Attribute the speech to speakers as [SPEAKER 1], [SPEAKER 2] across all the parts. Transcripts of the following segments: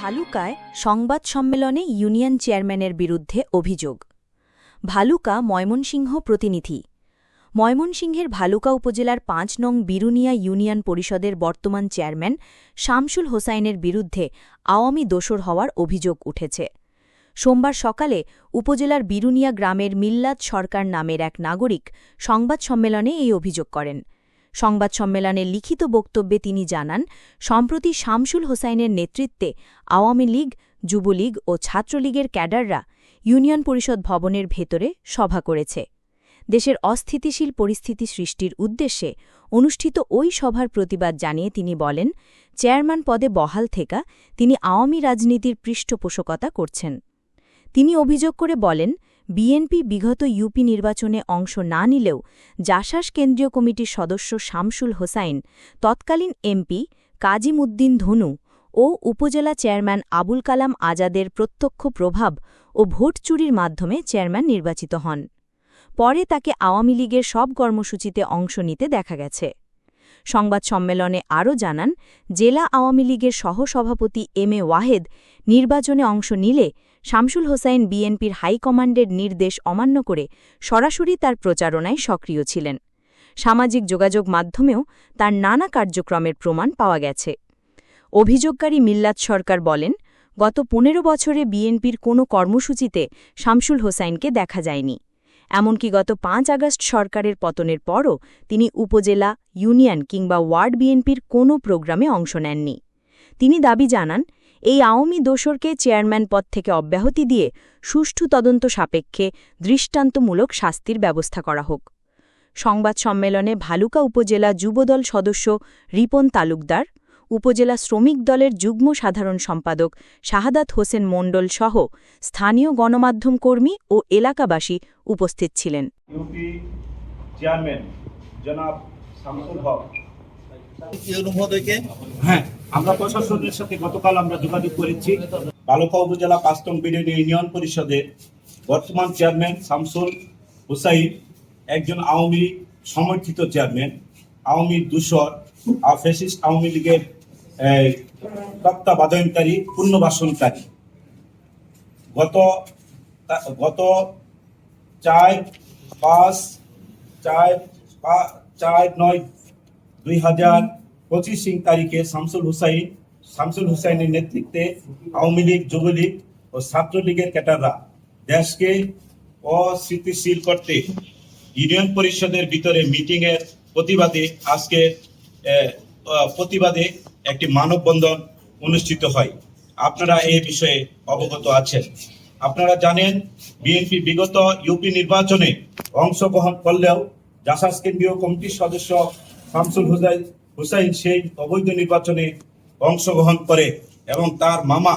[SPEAKER 1] ভালুকায় সংবাদ সম্মেলনে ইউনিয়ন চেয়ারম্যানের বিরুদ্ধে অভিযোগ। ভালুকা ময়মনসিংহ প্রতিনিধি। ময়মনসিংহের ভালুকা উপজেলার পাঁচ নং বিরুনিয়া ইউনিয়ন পরিষদের বর্তমান চেয়ারম্যান শামসুল হোসাইনের বিরুদ্ধে আওয়ামী দোসর হওয়ার অভিযোগ উঠেছে। সোমবার সকালে উপজেলার বিরুনিয়া গ্রামের মিল্লাত সরকার নামের এক নাগরিক সংবাদ সম্মেলনে এই অভিযোগ করেন। সংবাদ সম্মেলনে লিখিত বক্তব্যে তিনি জানান, সম্প্রতি শামসুল হোসাইনের নেতৃত্বে আওয়ামী লীগ, যুবলীগ ও ছাত্রলীগের ক্যাডাররা ইউনিয়ন পরিষদ ভবনের ভেতরে সভা করেছে। দেশের অস্থিতিশীল পরিস্থিতি সৃষ্টির উদ্দেশ্যে অনুষ্ঠিত ওই সভার প্রতিবাদ জানিয়ে তিনি বলেন, চেয়ারম্যান পদে বহাল থেকা তিনি আওয়ামী রাজনীতির পৃষ্ঠপোষকতা করছেন। তিনি অভিযোগ করে বলেন বিএনপি বিগত ইউপি নির্বাচনে অংশ না নিলেও জাসাস কেন্দ্রীয় কমিটির সদস্য শামসুল হোসাইন, তৎকালীন এমপি কাজিম উদ্দিন ধনু ও উপজেলা চেয়ারম্যান আবুল কালাম আজাদের প্রত্যক্ষ প্রভাব ও ভোট চুরির মাধ্যমে চেয়ারম্যান নির্বাচিত হন। পরে তাকে আওয়ামী লীগের সব কর্মসূচিতে অংশ নিতে দেখা গেছে। সংবাদ সম্মেলনে আরও জানান, জেলা আওয়ামী লীগের সহসভাপতি এম এ ওয়াহেদ নির্বাচনে অংশ নিলে শামসুল হোসাইন বিএনপির হাইকমান্ডের নির্দেশ অমান্য করে সরাসরি তার প্রচারণায় সক্রিয় ছিলেন। সামাজিক যোগাযোগ মাধ্যমেও তার নানা কার্যক্রমের প্রমাণ পাওয়া গেছে। অভিযোগকারী মিল্লাত সরকার বলেন, গত পনেরো বছরে বিএনপির কোনো কর্মসূচিতে শামসুল হোসাইনকে দেখা যায়নি। এমনকি গত পাঁচ আগস্ট সরকারের পতনের পরও তিনি উপজেলা, ইউনিয়ন কিংবা ওয়ার্ড বিএনপির কোনো প্রোগ্রামে অংশ নেননি। তিনি দাবি জানান এই আওয়ামী দোসরকে চেয়ারম্যান পদ থেকে অব্যাহতি দিয়ে সুষ্ঠু তদন্ত সাপেক্ষে দৃষ্টান্তমূলক শাস্তির ব্যবস্থা করা হোক। সংবাদ সম্মেলনে ভালুকা উপজেলা যুবদল সদস্য রিপন তালুকদার উপজেলা শ্রমিক দলের যুগ্ম সাধারণ সম্পাদক শাহাদাত হোসেন মণ্ডল সহ স্থানীয় গণমাধ্যম কর্মী ও এলাকাবাসী উপস্থিত ছিলেন।
[SPEAKER 2] ইউপি চেয়ারম্যান জনাব শামসুল হক। হ্যাঁ। আমরা প্রশাসনের সাথে গতকাল আমরা যোগাযোগ করেছি। বালুকা উপজেলা পাঁচটং বিডিনি ইউনিয়ন পরিষদের বর্তমান চেয়ারম্যান শামসুল হুসাইন, একজন আওয়ামী সমর্থিত চেয়ারম্যান, আওয়ামী দূষর আর ফ্যাসিস্ট আওয়ামী লীগের তত্ত্বাবধানকারী, পুনর্বাসনকারী। গত গত চার পাঁচ, চার চার নয় দুই হাজার পঁচিশ তারিখে শামসুল হুসাইন, শামসুল হুসাইনের নেতৃত্বে আওয়ামী লীগ, যুবলীগ ও ছাত্রলীগের ক্যাটাররা দেশকে অস্থিতিশীল করতে ইউনিয়ন পরিষদের ভিতরে মিটিং এর প্রতিবাদে আজকে প্রতিবাদে একটি মানববন্ধন অনুষ্ঠিত হয়। আপনারা এই বিষয়ে অবগত আছেন। আপনারা জানেন, বিএনপি বিগত ইউপি নির্বাচনে অংশগ্রহণ করলেও জাসাস কেন্দ্রীয় কমিটির সদস্য শামসুল হুসাইন হুসাইন সেই অবৈধ নির্বাচনে অংশগ্রহণ করে এবং তার মামা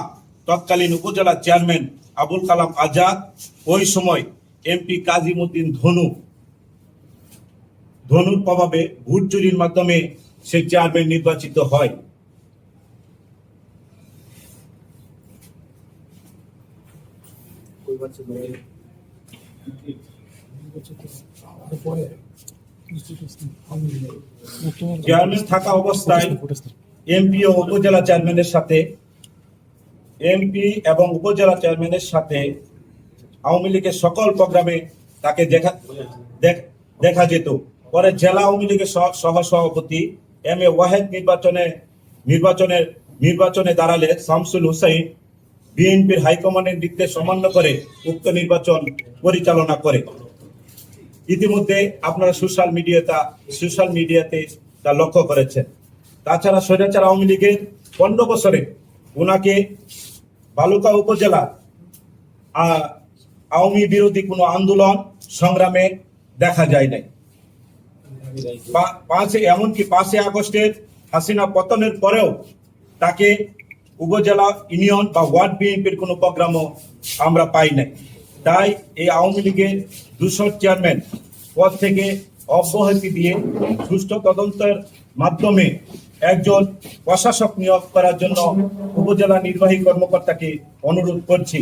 [SPEAKER 2] তৎকালীন উপজেলা চেয়ারম্যান আবুল কালাম আজাদ, ওই সময় এমপি কাজিমুদ্দিন ধনু, ধনুর প্রভাবে ভোট চুরির মাধ্যমে সেই চেয়ারম্যান নির্বাচিত হয়। চেয়ারম্যান থাকা অবস্থায় এমপি ও উপজেলা চেয়ারম্যানের সাথে এমপি এবং উপজেলা চেয়ারম্যানের সাথে আওয়ামী লীগের সকল প্রোগ্রামে তাকে দেখা দেখা যেত। পরে জেলা আওয়ামী লীগের সহ- সভাপতি এম এ ওয়াহেদ নির্বাচনে নির্বাচনের নির্বাচনে দাঁড়ালে শামসুল হুসাইন বিএনপির হাইকমান্ডের নির্দেশ অমান্য করে উক্ত নির্বাচন পরিচালনা করে। ইতিমধ্যে আপনারা সোশ্যাল মিডিয়াটা, সোশ্যাল মিডিয়াতে তা লক্ষ্য করেছেন। তাছাড়া স্বৈরাচার আওয়ামী লীগের পনেরো বছরে ওনাকে বালুকা উপজেলা আওয়ামী বিরোধী কোনো আন্দোলন সংগ্রামে দেখা যায় নাই। পাঁচে, এমনকি পাঁচই আগস্টের হাসিনা পতনের পরেও তাকে উপজেলা ইউনিয়ন বা ওয়ার্ড বিএনপির কোনো প্রোগ্রামও আমরা পাই নাই। তাই এই আওয়ামী লীগের দুশো চেয়ারম্যান পদ থেকে অব্যাহতি দিয়ে সুষ্ঠু তদন্তের মাধ্যমে একজন প্রশাসক নিয়োগ করার জন্য উপজেলা নির্বাহী কর্মকর্তাকে অনুরোধ করছি।